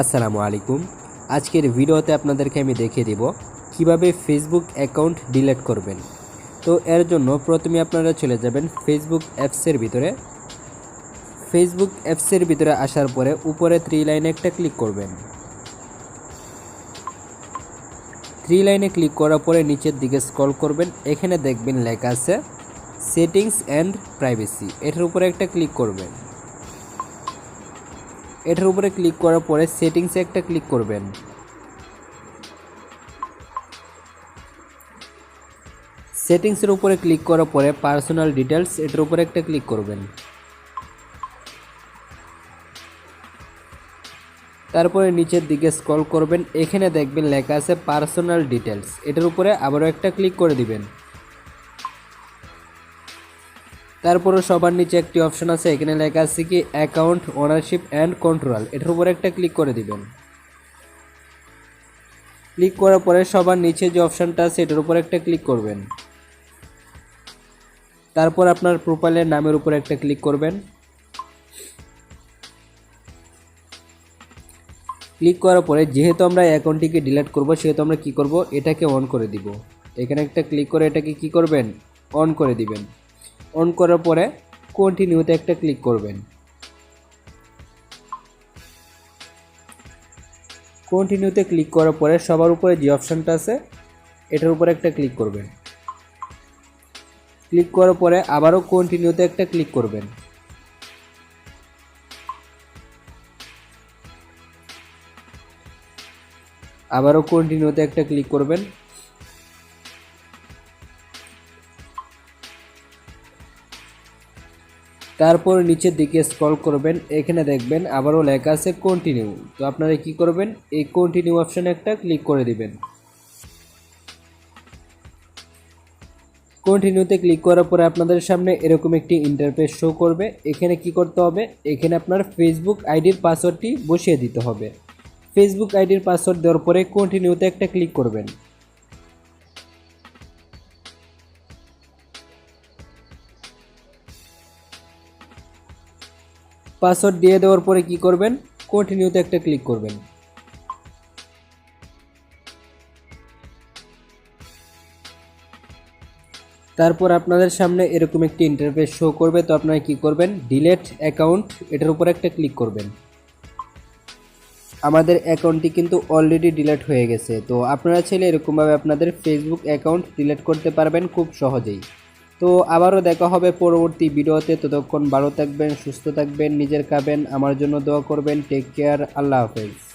আসসালামু আলাইকুম। আজকের ভিডিওতে আপনাদেরকে আমি দেখিয়ে দিব কীভাবে ফেসবুক অ্যাকাউন্ট ডিলিট করবেন। তো এর জন্য প্রথমে আপনারা চলে যাবেন ফেসবুক অ্যাপসের ভিতরে। ফেসবুক অ্যাপসের ভিতরে আসার পরে উপরে থ্রি লাইনে একটা ক্লিক করবেন। থ্রি লাইনে ক্লিক করার পরে নিচের দিকে স্ক্রল করবেন। এখানে দেখবেন লেখা আছে সেটিংস অ্যান্ড প্রাইভেসি এটার উপরে একটা ক্লিক করবেন। এটার উপরে ক্লিক করার পরে সেটিংসে একটা ক্লিক করবেন। সেটিংসের উপরে ক্লিক করার পরে পার্সোনাল ডিটেলস এটার উপরে একটা ক্লিক করবেন। তারপরে নিচের দিকে স্ক্রল করবেন, এখানে দেখবেন লেখা আছে পার্সোনাল ডিটেলস এটার উপরে আবারও একটা ক্লিক করে দিবেন। তারপরে সবার নিচে একটি অপশন আছে, এখানে লেখা আছে কি অ্যাকাউন্ট ওনারশিপ অ্যান্ড কন্ট্রোল এটার উপরে একটা ক্লিক করে দিবেন। ক্লিক করার পরে সবার নিচে যে অপশানটা আছে, এটার উপরে একটা ক্লিক করবেন। তারপর আপনার প্রোফাইলের নামের উপরে একটা ক্লিক করবেন। ক্লিক করার পরে যেহেতু আমরা অ্যাকাউন্টটিকে ডিলিট করব, সেহেতু আমরা কি করব, এটাকে অন করে দিব। এখানে একটা ক্লিক করে এটাকে কি করবেন অন করে দিবেন। অন করার পরে কন্টিনিউতে একটা ক্লিক করবেন। কন্টিনিউতে ক্লিক করার পরে সবার উপরে যে অপশানটা আছে, এটার উপরে একটা ক্লিক করবেন। ক্লিক করার পরে আবারও কন্টিনিউতে একটা ক্লিক করবেন। আবারও কন্টিনিউতে একটা ক্লিক করবেন। তারপর নিচের দিকে স্ক্রল করবেন, এখানে দেখবেন আবারও লেখা আছে কন্টিনিউ তো আপনারা কি করবেন? এই কন্টিনিউ অপশানে একটা ক্লিক করে দিবেন। কন্টিনিউতে ক্লিক করার পরে আপনাদের সামনে এরকম একটি ইন্টারফেস শো করবে। এখানে কি করতে হবে? এখানে আপনার ফেসবুক আইডির পাসওয়ার্ডটি বসিয়ে দিতে হবে। ফেসবুক আইডির পাসওয়ার্ড দেওয়ার পরে কন্টিনিউতে একটা ক্লিক করবেন। পাসওয়ার্ড দিয়ে দেওয়ার পরে কি করবেন? কন্টিনিউতে একটা ক্লিক করবেন। তারপর আপনাদের সামনে এরকম একটি ইন্টারফেস শো করবে। তো আপনারা কি করবেন? ডিলেট অ্যাকাউন্ট এটার উপর একটা ক্লিক করবেন। আমাদের অ্যাকাউন্টটি কিন্তু অলরেডি ডিলেট হয়ে গেছে। তো আপনারা চাইলে এরকমভাবে আপনাদের ফেসবুক অ্যাকাউন্ট ডিলেট করতে পারবেন খুব সহজেই। তো আবারও দেখা হবে পরবর্তী ভিডিওতে। ততক্ষণ ভালো থাকবেন, সুস্থ থাকবেন, নিজের খাবেন, আমার জন্য দোয়া করবেন। টেক কেয়ার আল্লাহ হাফেজ।